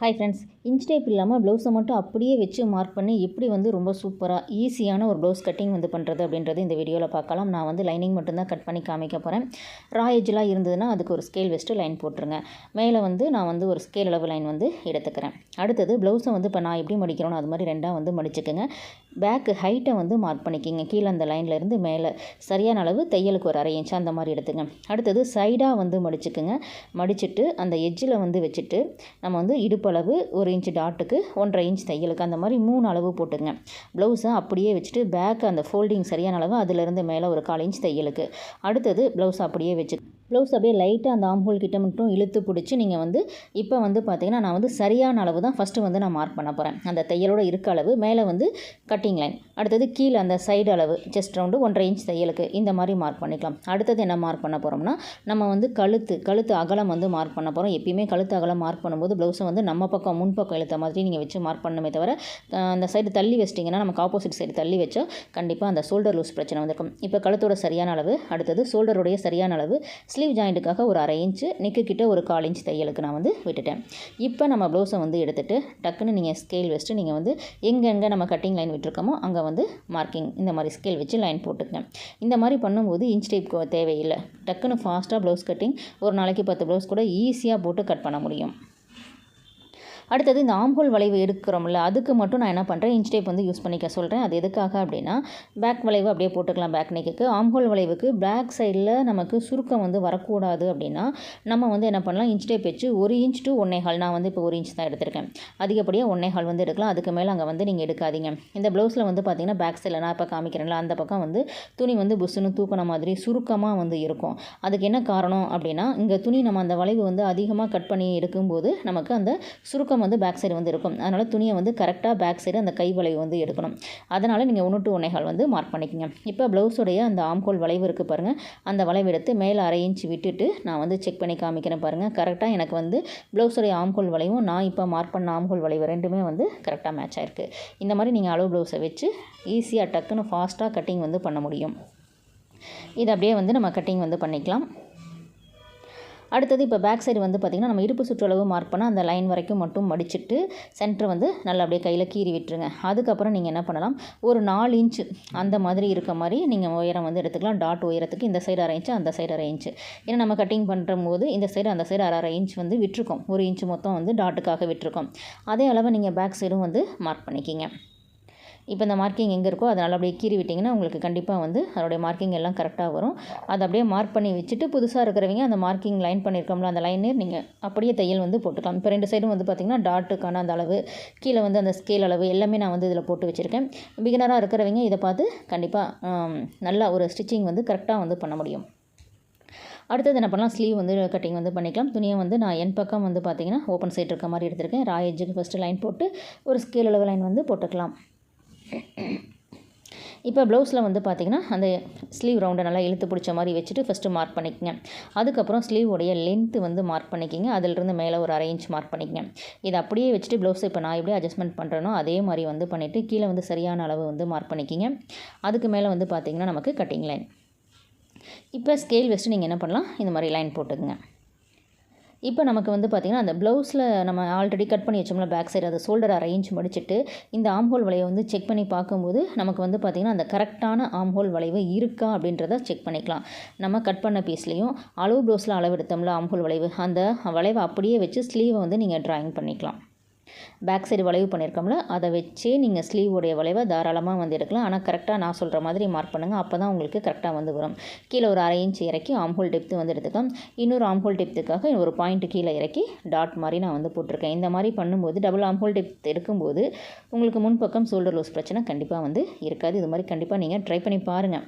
Hi friends inch tape இல்லாமல் ப்ளவுஸை மட்டும் அப்படியே வச்சு மார்க் பண்ணி எப்படி வந்து ரொம்ப சூப்பராக ஈஸியான ஒரு ப்ளவுஸ் கட்டிங் வந்து பண்ணுறது அப்படின்றது இந்த வீடியோவில் பார்க்கலாம். நான் வந்து லைனிங் மட்டும்தான் கட் பண்ணி காமிக்க போகிறேன் ரா எஜ்ஜெலாம் இருந்ததுன்னா அதுக்கு ஒரு ஸ்கேல் வச்சுட்டு லைன் போட்டுருங்க. மேலே வந்து நான் வந்து ஒரு ஸ்கேல் அளவு லைன் வந்து எடுத்துக்கிறேன். அடுத்தது ப்ளவுஸை வந்து இப்போ நான் எப்படி மடிக்கிறோனோ அது மாதிரி ரெண்டாக வந்து மடிச்சுக்கோங்க. பேக்கு ஹைட்டை வந்து மார்க் பண்ணிக்கிங்க. கீழே அந்த லைன்லேருந்து மேலே சரியான அளவு தையலுக்கு ஒரு அரை இன்ச்சு அந்த மாதிரி எடுத்துங்க. அடுத்தது சைடாக வந்து மடிச்சுக்குங்க. மடிச்சுட்டு அந்த எஜ்ஜில் வந்து வச்சுட்டு நம்ம வந்து இடுப்பு அளவு ஒரு இன்ச் டாட்டுக்கு ஒன்றரை இன்ச் தையலுக்கு அந்த மாதிரி மூணு அளவு போட்டுங்க. ப்ளவுஸை அப்படியே வச்சுட்டு பேக் அந்த ஃபோல்டிங் சரியான அளவு அதிலிருந்து மேலே ஒரு கால் இன்ச் தையலுக்கு. அடுத்தது ப்ளவுஸ் அப்படியே வச்சு ப்ளவுஸ் அப்படியே லைட்டாக அந்த ஆம்ஹோல் கிட்ட மட்டும் இழுத்து பிடிச்சி நீங்கள் வந்து இப்போ வந்து பார்த்தீங்கன்னா நான் வந்து சரியான அளவு தான் ஃபஸ்ட்டு வந்து நான் மார்க் பண்ண போகிறேன் அந்த தையலோட இருக்க அளவு மேலே வந்து கட்டிங் லைன் அடுத்தது கீழே அந்த சைடு அளவு செஸ்ட் ரவுண்டு ஒன்றரை இன்ச் தையலுக்கு இந்த மாதிரி மார்க் பண்ணிக்கலாம். அடுத்தது என்ன மார்க் பண்ண போகிறோம்னா நம்ம வந்து கழுத்து கழுத்து அகலம் வந்து மார்க் பண்ண போகிறோம் எப்பயுமே கழுத்து அகலம் மார்க் பண்ணும்போது ப்ளவுஸை வந்து நம்ம பக்கம் முன் பக்கம் இழுத்த மாதிரி நீங்கள் வச்சு மார்க் பண்ணணுமே தவிர அந்த சைடு தள்ளி வச்சிட்டிங்கன்னா நமக்கு ஆப்போசிட் சைடு தள்ளி வச்சா கண்டிப்பாக அந்த ஷோல்டர் லூஸ் பிரச்சனை வந்துருக்கும். இப்போ கழுத்தோட சரியான அளவு அடுத்தது ஷோல்டருடைய சரியான அளவு ஸ்லீவ் ஜாயிண்ட்டுக்காக ஒரு அரை இன்ச்சு நெக்கு கிட்ட ஒரு கால் இன்ச் தையலுக்கு நான் வந்து விட்டுட்டேன். இப்போ நம்ம ப்ளவுஸை வந்து எடுத்துகிட்டு டக்குன்னு நீங்கள் ஸ்கேல் வச்சுட்டு நீங்கள் வந்து எங்கெங்கே நம்ம கட்டிங் லைன் விட்டுருக்கோமோ அங்கே வந்து மார்க்கிங் இந்த மாதிரி ஸ்கேல் வச்சு லைன் போட்டுக்கேன் இந்த மாதிரி பண்ணும்போது இன்ச் டைப் தேவையில்லை. டக்குன்னு ஃபாஸ்ட்டாக ப்ளவுஸ் கட்டிங் ஒரு நாளைக்கு பத்து ப்ளவுஸ் கூட ஈஸியாக போட்டு கட் பண்ண முடியும். அடுத்தது இந்த ஆம்ஹோல் வளைவு எடுக்கிறோம்ல அதுக்கு மட்டும் நான் என்ன பண்ணுறேன் இன்ச் டேப் வந்து யூஸ் பண்ணிக்க சொல்கிறேன் அது எதுக்காக அப்படின்னா பேக் வளைவு அப்படியே போட்டுக்கலாம் பேக் நெக்குக்கு ஆம்ஹோல் வளைவுக்கு பேக் சைடில் நமக்கு சுருக்கம் வந்து வரக்கூடாது அப்படின்னா நம்ம வந்து என்ன பண்ணலாம் இன்ச் டேப் வச்சு ஒரு இன்ச் டு ஒன்னே ஹால் நான் வந்து இப்போ ஒரு இன்ச் தான் எடுத்திருக்கேன். அதிகப்படியாக ஒன்னே ஹால் வந்து எடுக்கலாம் அதுக்கு மேலே அங்கே வந்து நீங்கள் எடுக்காதீங்க. இந்த ப்ளவுஸில் வந்து பார்த்தீங்கன்னா பேக் சைடில் நான் இப்போ காமிக்கிறேன்ல அந்த பக்கம் வந்து துணி வந்து புஷ்ஷுன்னு தூக்கின மாதிரி சுருக்கமாக வந்து இருக்கும். அதுக்கு என்ன காரணம் அப்படின்னா இங்கே துணி நம்ம அந்த வளைவு வந்து அதிகமாக கட் பண்ணி எடுக்கும்போது நமக்கு அந்த சுருக்கம் வந்து பேக் சைடு வந்து இருக்கும். அதனால் துணியை வந்து கரெக்டாக பேக் சைடு அந்த கை வளைவு வந்து எடுக்கணும். அதனால் நீங்கள் ஒன்று டு ஒன்னேகால் வந்து மார்க் பண்ணிக்கோங்க. இப்போ ப்ளவுஸுடைய அந்த ஆம்கோல் வளைவு இருக்குது பாருங்கள் அந்த வளைவு எடுத்து மேலே அரை இன்ச் விட்டுட்டு நான் வந்து செக் பண்ணி காமிக்கிறேன் பாருங்கள் கரெக்டாக எனக்கு வந்து ப்ளவுஸுடைய ஆம்கோல் வளைவும் நான் இப்போ மார்க் பண்ண ஆம்கோல் வளைவு ரெண்டுமே வந்து கரெக்டாக மேட்ச் ஆகிருக்கு இந்த மாதிரி நீங்கள் அளவு ப்ளவுஸை வச்சு ஈஸியாக டக்குன்னு ஃபாஸ்ட்டாக கட்டிங் வந்து பண்ண முடியும். இது அப்படியே வந்து நம்ம கட்டிங் வந்து பண்ணிக்கலாம். அடுத்தது இப்போ பேக் சைடு வந்து பார்த்திங்கன்னா நம்ம இடுப்பு சுற்றளவு மார்க் பண்ணால் அந்த லைன் வரைக்கும் மட்டும் மடிச்சுட்டு சென்டர் வந்து நல்லா அப்படியே கையில் கீறி விட்டுருங்க. அதுக்கப்புறம் நீங்கள் என்ன பண்ணலாம்? ஒரு நாலு இன்ச்சு அந்த மாதிரி இருக்க மாதிரி நீங்கள் உயரம் வந்து எடுத்துக்கலாம். டாட் உயரத்துக்கு இந்த சைடு அரை இன்ச்சு அந்த சைடு அரை இன்ச்சு ஏன்னா நம்ம கட்டிங் பண்ணுற போது இந்த சைடு அந்த சைடு அரை அரை இன்ச் வந்து விட்டுருக்கோம். ஒரு இன்ச்சு மொத்தம் வந்து டாட்டுக்காக விட்டுருக்கோம். அதே அளவு நீங்கள் பேக் சைடும் வந்து மார்க் பண்ணிக்கிங்க. இப்போ இந்த மார்க்கிங் எங்கே இருக்கோ அதனால் அப்படியே கீறி விட்டிங்கன்னா உங்களுக்கு கண்டிப்பாக வந்து அதோடைய மார்க்கிங் எல்லாம் கரெக்டாக வரும். அதை அப்படியே மார்க் பண்ணி வச்சுட்டு புதுசாக இருக்கிறவங்க அந்த மார்க்கிங் லைன் பண்ணியிருக்கோம்ல அந்த லைனே நீங்கள் அப்படியே தையல் வந்து போட்டுக்கலாம். இப்போ ரெண்டு சைடும் வந்து பார்த்திங்கன்னா டாட்டுக்கான அந்த அளவு கீழே வந்து அந்த ஸ்கேல் அளவு எல்லாமே நான் வந்து இதில் போட்டு வச்சுருக்கேன். பிகினராக இருக்கிறவங்க இதை பார்த்து கண்டிப்பாக நல்லா ஒரு ஸ்டிச்சிங் வந்து கரெக்டாக வந்து பண்ண முடியும். அடுத்தது என்ன பண்ணலாம்? ஸ்லீவ் வந்து கட்டிங் வந்து பண்ணிக்கலாம். துணியை வந்து நான் என் பக்கம் வந்து பார்த்திங்கன்னா ஓப்பன் சைட் இருக்க மாதிரி எடுத்திருக்கேன். ரா எஜ்ஜுக்கு ஃபஸ்ட்டு லைன் போட்டு ஒரு ஸ்கேல் அளவு லைன் வந்து போட்டுக்கலாம். இப்போ ப்ளவுஸில் வந்து பார்த்திங்கன்னா அந்த ஸ்லீவ் ரவுண்டை நல்லா இழுத்து பிடிச்ச மாதிரி வச்சுட்டு ஃபஸ்ட்டு மார்க் பண்ணிக்கங்க. அதுக்கப்புறம் ஸ்லீவ் உடைய லென்த்து வந்து மார்க் பண்ணிக்கிங்க. அதிலிருந்து மேலே ஒரு அரை இன்ச் மார்க் பண்ணிக்கங்க. இதை அப்படியே வச்சுட்டு ப்ளவுஸ் இப்போ நான் எப்படி அட்ஜஸ்ட்மெண்ட் பண்ணுறேனோ அதே மாதிரி வந்து பண்ணிவிட்டு கீழே வந்து சரியான அளவு வந்து மார்க் பண்ணிக்கிங்க. அதுக்கு மேலே வந்து பார்த்திங்கன்னா நமக்கு கட்டிங் லைன் இப்போ ஸ்கேல் வச்சுட்டு நீங்கள் என்ன பண்ணலாம்? இந்த மாதிரி லைன் போட்டுக்குங்க. இப்போ நமக்கு வந்து பார்த்திங்கன்னா அந்த ப்ளவுஸில் நம்ம ஆல்ரெடி கட் பண்ணி வச்சோம்ல பேக் சைடு அதை ஷோல்டர் அரேஞ்ச் முடிச்சுட்டு இந்த ஆம்ஹோல் வளைவை வந்து செக் பண்ணி பார்க்கும்போது நமக்கு வந்து பார்த்திங்கன்னா அந்த கரெக்டான ஆம்ஹோல் வளைவு இருக்கா அப்படின்றத செக் பண்ணிக்கலாம். நம்ம கட் பண்ண பீஸ்லேயும் அளவு ப்ளவுஸில் அளவு எடுத்தோம்ல ஆம்ஹோல் வளைவு அந்த வளைவை அப்படியே வச்சு ஸ்லீவை வந்து நீங்கள் ட்ராயிங் பண்ணிக்கலாம். பேக் சைடு வளைவு பண்ணியிருக்கோம்ல அதை வச்சே நீங்கள் ஸ்லீவோடைய வளைவை தாராளமாக வந்து எடுக்கலாம். ஆனால் கரெக்டாக நான் சொல்கிற மாதிரி மார்க் பண்ணுங்கள் அப்போ தான் உங்களுக்கு கரெக்டாக வந்து வரும். கீழே ஒரு அரை இன்ச் இறக்கி ஆம்ஹோல் டெப்த்து வந்து எடுத்துக்கலாம் இன்னொரு ஆம்ஹோல் டெப்த்துக்காக ஒரு பாயிண்ட் கீழே இறக்கி டாட் மாதிரி நான் வந்து போட்டிருக்கேன். இந்த மாதிரி பண்ணும்போது டபுள் ஆம்ஹோல் டெப்த் எடுக்கும்போது உங்களுக்கு முன்பக்கம் ஷோல்டர் லூஸ் பிரச்சனை கண்டிப்பாக வந்து இருக்காது. இது மாதிரி கண்டிப்பாக நீங்கள் ட்ரை பண்ணி பாருங்கள்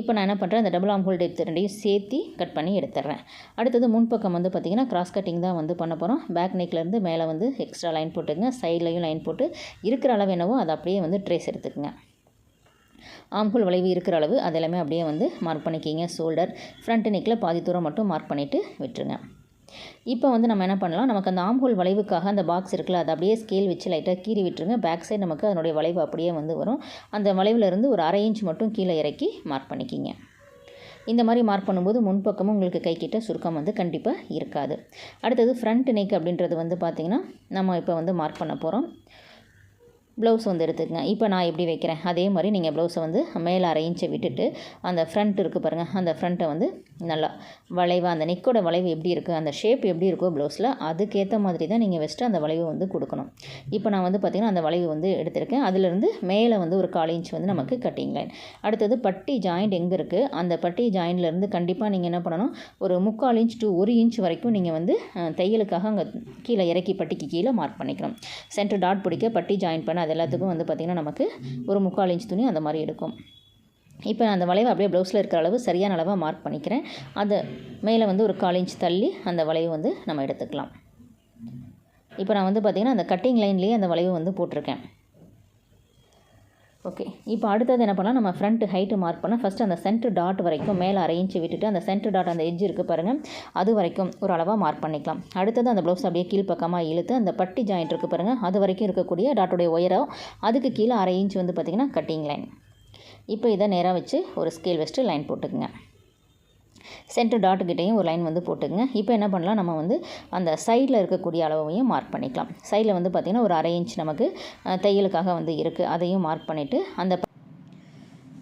இப்போ நான் என்ன பண்ணுறேன் அந்த டபுள் ஆம்ஹோல் டெப்த் ரெண்டையும் சேர்த்து கட் பண்ணி எடுத்துடுறேன். அடுத்தது முன்பக்கம் வந்து பார்த்திங்கன்னா கிராஸ் கட்டிங் தான் வந்து பண்ண போகிறோம் பேக் நெக்லேருந்து மேலே வந்து எக்ஸ்ட்ரா லைன் போட்டுங்க சைட்லையும் லைன் போட்டு இருக்கிற அளவு என்னவோ அதை அப்படியே வந்து ட்ரேஸ் எடுத்துக்கோங்க. ஆம்புல் வளைவு இருக்கிற அளவு அதெல்லாமே அப்படியே வந்து மார்க் பண்ணிக்கிங்க. ஷோல்டர் ஃப்ரண்ட் நெக்கில் பாதி தூரம் மட்டும் மார்க் பண்ணிவிட்டு விட்டுருங்க. இப்போ வந்து நம்ம என்ன பண்ணலாம்? நமக்கு அந்த ஆம்ஹோல் வளைவுக்காக அந்த பாக்ஸ் இருக்குல்ல அதை அப்படியே ஸ்கேல் வச்சு லைட்டாக கீறி விட்டுருங்க. பேக் சைடு நமக்கு அதனுடைய வளைவு அப்படியே வந்து வரும். அந்த வளைவிலிருந்து ஒரு அரை இன்ச் மட்டும் கீழே இறக்கி மார்க் பண்ணிக்கிங்க. இந்த மாதிரி மார்க் பண்ணும்போது முன்பக்கமும் உங்களுக்கு கைக்கிட்ட சுருக்கம் வந்து கண்டிப்பாக இருக்காது. அடுத்தது ஃப்ரண்ட் நெக் அப்படின்றது வந்து பார்த்திங்கன்னா நம்ம இப்போ வந்து மார்க் பண்ண போகிறோம் ப்ளவுஸ் வந்து எடுத்துக்கங்க. இப்போ நான் எப்படி வைக்கிறேன்? அதே மாதிரி நீங்கள் ப்ளவுஸை வந்து மேலே அரை இன்ச்சை விட்டுட்டு அந்த ஃப்ரண்ட் இருக்குது பாருங்கள் அந்த ஃப்ரண்ட்டை வந்து நல்லா வளைவாக அந்த நெக்கோட வளைவு எப்படி இருக்குது அந்த ஷேப் எப்படி இருக்கோ ப்ளவுஸில் அதுக்கேற்ற மாதிரி தான் நீங்கள் வச்சுட்டு அந்த வளைவு வந்து கொடுக்கணும். இப்போ நான் வந்து பார்த்திங்கன்னா அந்த வளைவு வந்து எடுத்திருக்கேன். அதிலிருந்து மேலே வந்து ஒரு கால் இன்ச் வந்து நமக்கு கட்டிங் லைன் அடுத்தது பட்டி ஜாயிண்ட் எங்கே இருக்குது அந்த பட்டி ஜாயிண்ட்லேருந்து கண்டிப்பாக நீங்கள் என்ன பண்ணணும்? ஒரு முக்கால் இன்ச் டு ஒரு இன்ச் வரைக்கும் நீங்கள் வந்து தையலுக்காக அங்கே கீழே இறக்கி பட்டிக்கு கீழே மார்க் பண்ணிக்கணும். சென்டர் டாட் பிடிக்க பட்டி ஜாயின் பண்ண அது எல்லாத்துக்கும் வந்து பார்த்திங்கன்னா நமக்கு ஒரு முக்கால் இன்ச் துணி அந்த மாதிரி எடுக்கும். இப்போ நான் அந்த வளைவை அப்படியே ப்ளவுஸில் இருக்கிற அளவு சரியான அளவாக மார்க் பண்ணிக்கிறேன். அதை மேலே வந்து ஒரு கால் இன்ச் தள்ளி அந்த வளைவு வந்து நம்ம எடுத்துக்கலாம். இப்போ நான் வந்து பார்த்திங்கன்னா அந்த கட்டிங் லைன்லேயே அந்த வளைவு வந்து போட்டிருக்கேன். ஓகே இப்போ அடுத்தது என்ன பண்ணலாம்? நம்ம ஃப்ரண்ட் ஹைட்டு மார்க் பண்ணால் ஃபஸ்ட்டு அந்த சென்ட்ரு டாட் வரைக்கும் மேலே அரை விட்டுட்டு அந்த சென்ட்ரு டாட் அந்த எஜ்ஜு இருக்குது பாருங்கள் அது வரைக்கும் ஒரு அளவாக மார்க் பண்ணிக்கலாம். அடுத்தது அந்த ப்ளவுஸ் அப்படியே கீழ்ப்பக்கமாக இழுத்து அந்த பட்டி ஜாயிண்ட் இருக்குது பாருங்கள் அது வரைக்கும் இருக்கக்கூடிய டாட்டுடைய உயரம் அதுக்கு கீழே அரை இன்ச் வந்து பார்த்திங்கன்னா கட்டிங் லைன் இப்போ இதை நேராக வச்சு ஒரு ஸ்கேல் வச்சுட்டு லைன் போட்டுக்குங்க. சென்டர் டாட்டுக்கிட்டேயும் ஒரு லைன் வந்து போட்டுங்க இப்போ என்ன பண்ணலாம்? நம்ம வந்து அந்த சைடில் இருக்கக்கூடிய அளவையும் மார்க் பண்ணிக்கலாம். சைடில் வந்து பார்த்திங்கன்னா ஒரு அரை இன்ச் நமக்கு தையலுக்காக வந்து இருக்குது அதையும் மார்க் பண்ணிவிட்டு அந்த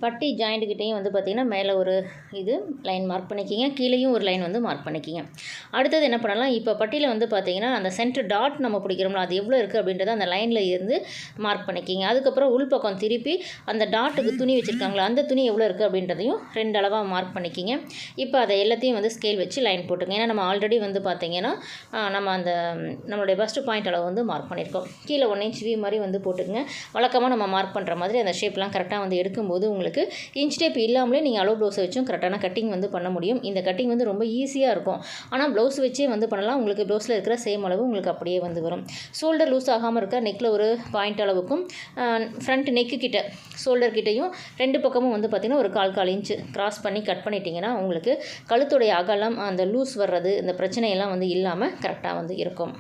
பட்டி ஜாயிண்ட்டுக்கிட்டேயும் வந்து பார்த்திங்கன்னா மேலே ஒரு இது லைன் மார்க் பண்ணிக்கிங்க. கீழேயும் ஒரு லைன் வந்து மார்க் பண்ணிக்கிங்க. அடுத்தது என்ன பண்ணலாம்? இப்போ பட்டியில் வந்து பார்த்திங்கன்னா அந்த சென்டர் டாட் நம்ம பிடிக்கிறோம்ல அது எவ்வளோ இருக்குது அப்படின்றத அந்த லைனில் இருந்து மார்க் பண்ணிக்கிங்க. அதுக்கப்புறம் உள்பக்கம் திருப்பி அந்த டாட்டுக்கு துணி வச்சுருக்காங்களா அந்த துணி எவ்வளோ இருக்குது அப்படின்றதையும் ரெண்டு அளவாக மார்க் பண்ணிக்கிங்க. இப்போ அதை எல்லாத்தையும் வந்து ஸ்கேல் வச்சு லைன் போட்டுங்க. ஏன்னா நம்ம ஆல்ரெடி வந்து பார்த்திங்கன்னா நம்ம அந்த நம்மளுடைய ஃபஸ்ட்டு பாயிண்ட் அளவு வந்து மார்க் பண்ணியிருக்கோம். கீழே ஒன் இன்ச் வி மாதிரி வந்து போட்டுக்கங்க. வழக்கமாக நம்ம மார்க் பண்ணுற மாதிரி அந்த ஷேப்லாம் கரெக்டாக வந்து எடுக்கும்போது உங்களுக்கு உங்களுக்கு இன்ச் டேப் இல்லாமலே நீங்கள் அளவு ப்ளவுஸை வச்சும் கரெக்டான கட்டிங் வந்து பண்ண முடியும். இந்த கட்டிங் வந்து ரொம்ப ஈஸியாக இருக்கும். ஆனால் ப்ளவுஸ் வச்சே வந்து பண்ணலாம். உங்களுக்கு ப்ளவுஸில் இருக்கிற சேம் அளவு உங்களுக்கு அப்படியே வந்து வரும். ஷோல்டர் லூஸ் ஆகாமல் இருக்க நெக்கில் ஒரு பாயிண்ட் அளவுக்கும் ஃப்ரண்ட் நெக்கு கிட்ட ஷோல்டர் கிட்டேயும் ரெண்டு பக்கமும் வந்து பார்த்திங்கன்னா ஒரு கால் கால் இன்ச்சு கிராஸ் பண்ணி கட் பண்ணிட்டீங்கன்னா உங்களுக்கு கழுத்துடைய அகலம் அந்த லூஸ் வர்றது இந்த பிரச்சனையெல்லாம் வந்து இல்லாமல் கரெக்டாக வந்து இருக்கும்.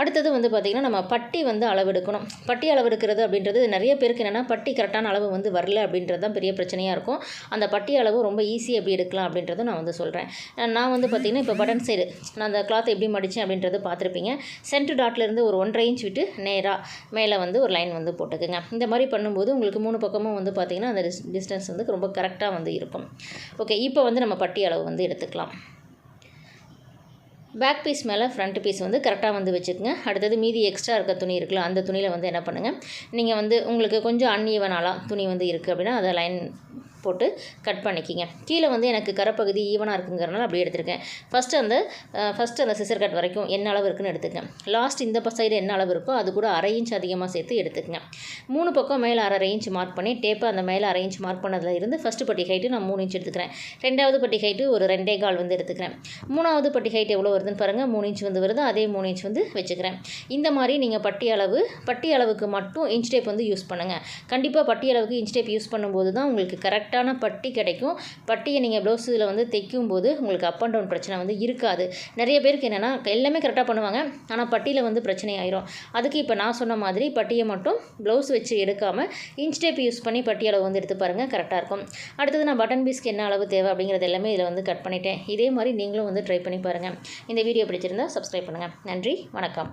அடுத்தது வந்து பார்த்திங்கன்னா நம்ம பட்டி வந்து அளவெடுக்கணும். பட்டி அளவெடுக்கிறது அப்படின்றது நிறைய பேருக்கு என்னென்னா பட்டி கரெக்டான அளவு வந்து வரல அப்படின்றது தான் பெரிய பிரச்சனையாக இருக்கும். அந்த பட்டி அளவு ரொம்ப ஈஸி எப்படி எடுக்கலாம் அப்படின்றதும் நான் வந்து சொல்கிறேன் நான் வந்து பார்த்திங்கன்னா இப்போ பட்டன் சைடு நான் அந்த கிளாத் எப்படி மடித்தேன் அப்படின்றது பார்த்துருப்பீங்க சென்ட்ரு டாட்லேருந்து ஒரு ஒன்றரை இன்ச் விட்டு நேராக மேலே வந்து ஒரு லைன் வந்து போட்டுக்குங்க. இந்த மாதிரி பண்ணும்போது உங்களுக்கு மூணு பக்கமும் வந்து பார்த்திங்கன்னா அந்த டிஸ்டன்ஸ் வந்து ரொம்ப கரெக்டாக வந்து இருக்கும். ஓகே இப்போ வந்து நம்ம பட்டி அளவு வந்து எடுத்துக்கலாம். பேக் பீஸ் மேலே ஃப்ரண்ட் பீஸ் வந்து கரெக்டாக வந்து வச்சுக்கோங்க. அடுத்தது மீதி எக்ஸ்ட்ரா இருக்க துணி இருக்குல்ல அந்த துணியில் வந்து என்ன பண்ணுங்கள் நீங்கள் வந்து உங்களுக்கு கொஞ்சம் அன்ஈவனாலாம் துணி வந்து இருக்குது அப்படின்னா அதை லைன் போட்டு கட் பண்ணிக்கிங்க. கீழே வந்து எனக்கு கரப்பகுதி ஈவனாக இருக்குங்கிறனால அப்படியே எடுத்திருக்கேன். ஃபஸ்ட்டு அந்த ஃபஸ்ட்டு அந்த சிசர் கட் வரைக்கும் என்ன அளவு இருக்குன்னு எடுத்துக்கங்க. லாஸ்ட் இந்த சைடு என்ன அளவு இருக்கோ அது கூட அரை இன்ச் அதிகமாக சேர்த்து எடுத்துக்கங்க. மூணு பக்கம் மேலே அரை இன்ச் மார்க் பண்ணி டேப்பை அந்த மேலே அரை இன்ச் மார்க் பண்ணதில் இருந்து ஃபஸ்ட்டு பட்டி ஹைட்டு நான் மூணு இன்ச் எடுத்துக்கிறேன். ரெண்டாவது பட்டி ஹைட்டு ஒரு ரெண்டே கால் வந்து எடுத்துக்கிறேன். மூணாவது பட்டி ஹைட் எவ்வளோ வருதுன்னு பாருங்கள் மூணு இன்ச் வந்து வருது. அதே மூணு இன்ச் வந்து வச்சுக்கிறேன். இந்த மாதிரி நீங்கள் பட்டி அளவு பட்டி அளவுக்கு மட்டும் இன்ச் டேப் வந்து யூஸ் பண்ணுங்கள் கண்டிப்பாக பட்டி அளவுக்கு இன்ச் டேப் யூஸ் பண்ணும்போது தான் உங்களுக்கு கரெக்ட் கரெக்டான பட்டி கிடைக்கும். பட்டியை நீங்கள் ப்ளவுஸில் வந்து தைக்கும் போது உங்களுக்கு அப் அண்ட் டவுன் பிரச்சனை வந்து இருக்காது. நிறைய பேருக்கு என்னென்னா எல்லாமே கரெக்டாக பண்ணுவாங்க. ஆனால் பட்டியில் வந்து பிரச்சனை ஆயிரும். அதுக்கு இப்போ நான் சொன்ன மாதிரி பட்டியை மட்டும் ப்ளவுஸ் வச்சு எடுக்காமல் இன்ச் டேப் யூஸ் பண்ணி பட்டி அளவு வந்து எடுத்து பாருங்கள் கரெக்டாக இருக்கும். அடுத்தது நான் பட்டன் பீஸ்க்கு என்ன அளவு தேவை அப்படிங்கிறது எல்லாமே இதில் வந்து கட் பண்ணிட்டேன். இதே மாதிரி நீங்களும் வந்து ட்ரை பண்ணி பாருங்கள் இந்த வீடியோ பிடிச்சிருந்தா சப்ஸ்கிரைப் பண்ணுங்கள் நன்றி வணக்கம்.